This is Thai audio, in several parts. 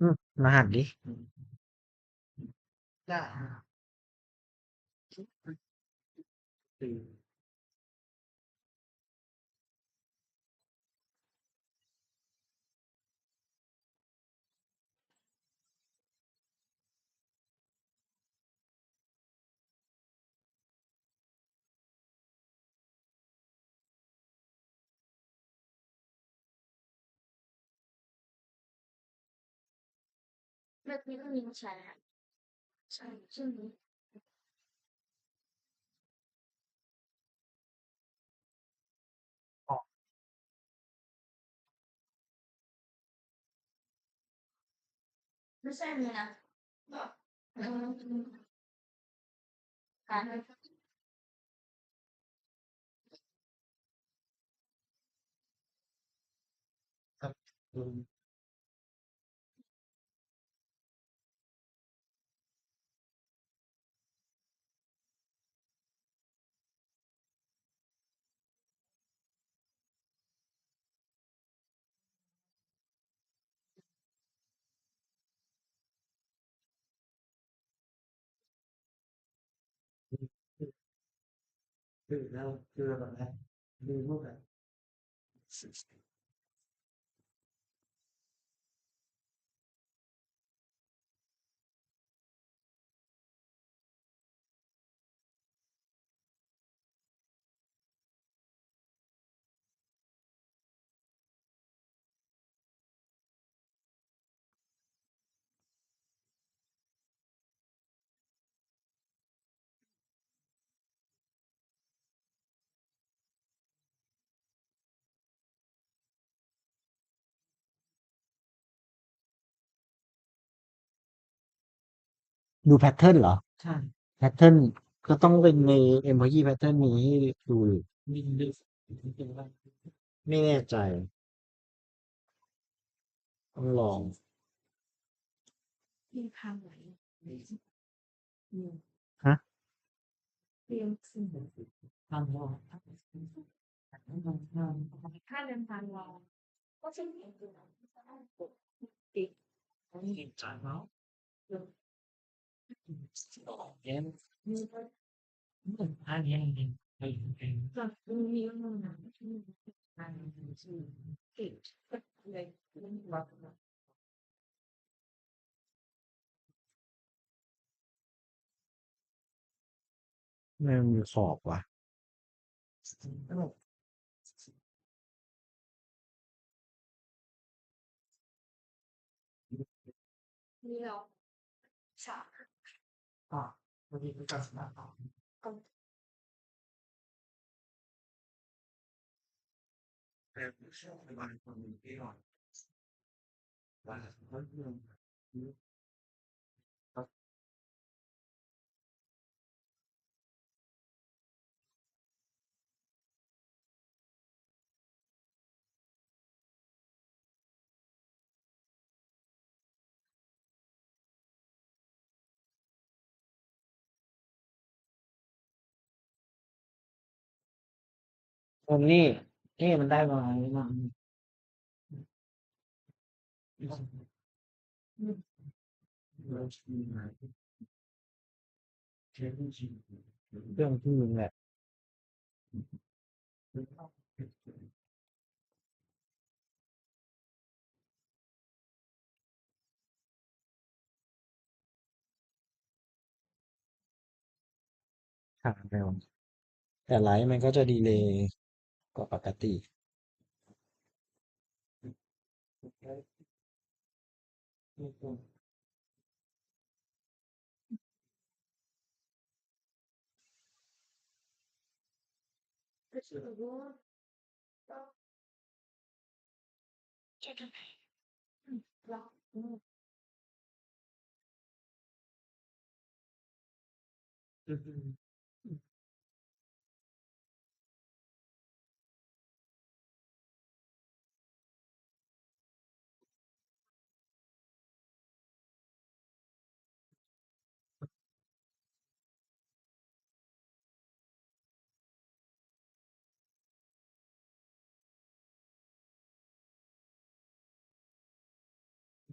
อืมรหั แบบนี้ก็มีใช่ค่ะใช่ใช่ไหมไม่ใช่เลยนะเออการอืม คือแล้วคือแบบนั้นดูรูปแบบ ดูแพทเทิร์นเหรอ ใช่ แพทเทิร์นก็ต้องเป็นใน emoji pattern มีให้ดูอยู่มีลึกเป็นว่าไม่แน่ใจ ต้องลองมีคำไหนอืมฮะเตรียมสิ่งทำว่าค่าเดินทางเราก็เช่นเดียวกันติดเห็นใจเนา ะเอ็ม มีก็ อันนี้เองเองเอง แบบมีมันหนาที่มันที่ติดก็เลยมันบอกว่า ไม่มีขอบว่ะ มีเร าฉากอะวัน รงนี้นี่มันได้ประมาณนี้มั้งเราชีวิตไหนเชื่อจริงเรื่องที่มึงแหละหาเร็วแต่ไลฟ์มันก็จะดีเลย์ กว่าปกติก็คือ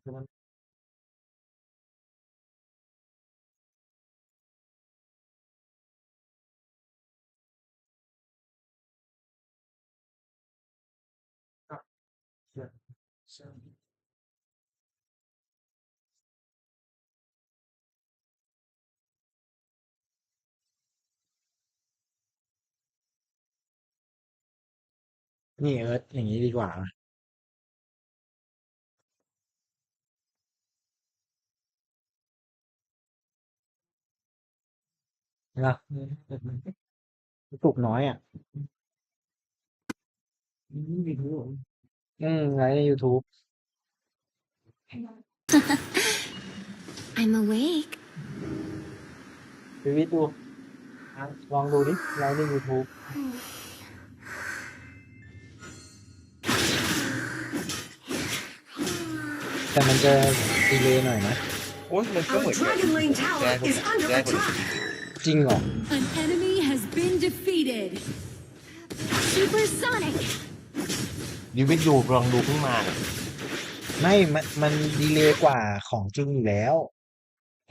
เพรมันครับเชิเชิญนี่เอิร์ธอย่างนี้ดีกว่า นะปลุกน้อยอะไม่รู้อืมไลฟ์ใน YouTube I'm awake. ชีวิตดูลองดูดิไลฟ์ใน YouTube แต่มันจะดีเลย์หน่อยนะ โอ้ยมันก็เหมื Our อนกัน Dragon Lane tower แย่กว่า is under แย่กว่า attack. จริงเหรอ An enemy has been defeated. Supersonic. ยูวิทยูลองดูเพิ่งมาเนี่ยไม่มันมันดีเลย์กว่าของจริงอยู่แล้ว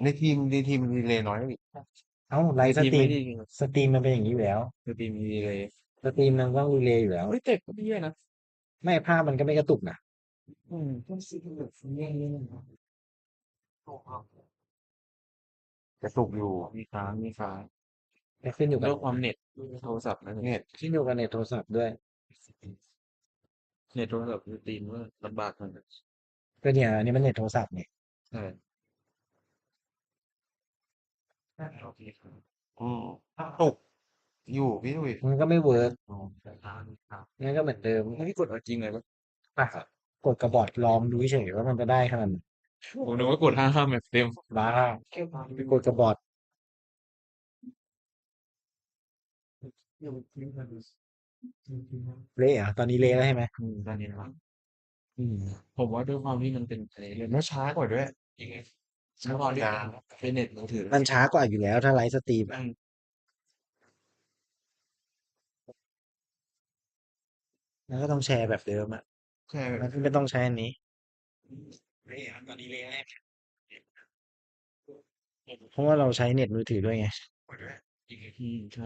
ในทีมในทีมมีเลย์น้อยอีกเอ้าไลฟ์สตรีม สตรีมมันเป็นอย่างนี้อยู่แล้วในทีมมีเลย์สตรีมมันต้องดีเลย์อยู่แล้ว เฮ้ยแต่ก็ไม่แย่นะไม่ภาพมันก็ไม่กระตุกนะ อืมต้องซื้อแบบแย่ กระตุกอยู่มีค้างมีค้างแต่ขึ้นอยู่กับเรื่องความเน็ตโทรศัพท์นะเน็ตขึ้นอยู่กับเน็ตโทรศัพท์ด้วย เน็ตโทรศัพท์คือตีนว่าลำบากมันก็เนี่ยอันนี้มันเน็ตโทรศัพท์เนี่ยใช่โอเคครับอืมตกอยู่พี่ดุยมันก็ไม่เวิร์กอ๋อครับงั้นก็เหมือนเดิมแล้วพี่กดเอาจริงเลยปะป่ะกดกระบอดลองดูเฉยๆว่ามันจะได้ขนาดไหน ผมนึกว่ากดห้าห้าแบบเต็มบ้าไปกดกระบอดเละอะตอนนี้เละแล้วใช่ไหมอืมตอนนี้นะครับอืมผมว่าด้วยความที่มันเป็นอะไรเลยมันช้ากว่าด้วยจริงๆช้ากว่าด้วยเป็นเน็ตมือถือมันช้ากว่าอยู่แล้วถ้าไลฟ์สตรีมอือะมแล้วก็ต้องแชร์แบบเดิมอะใช่แบบมันไม่ต้องใช้อันนี้ เพราะว่าเราใช้เน็ตมือถือด้วยไง อืมใช่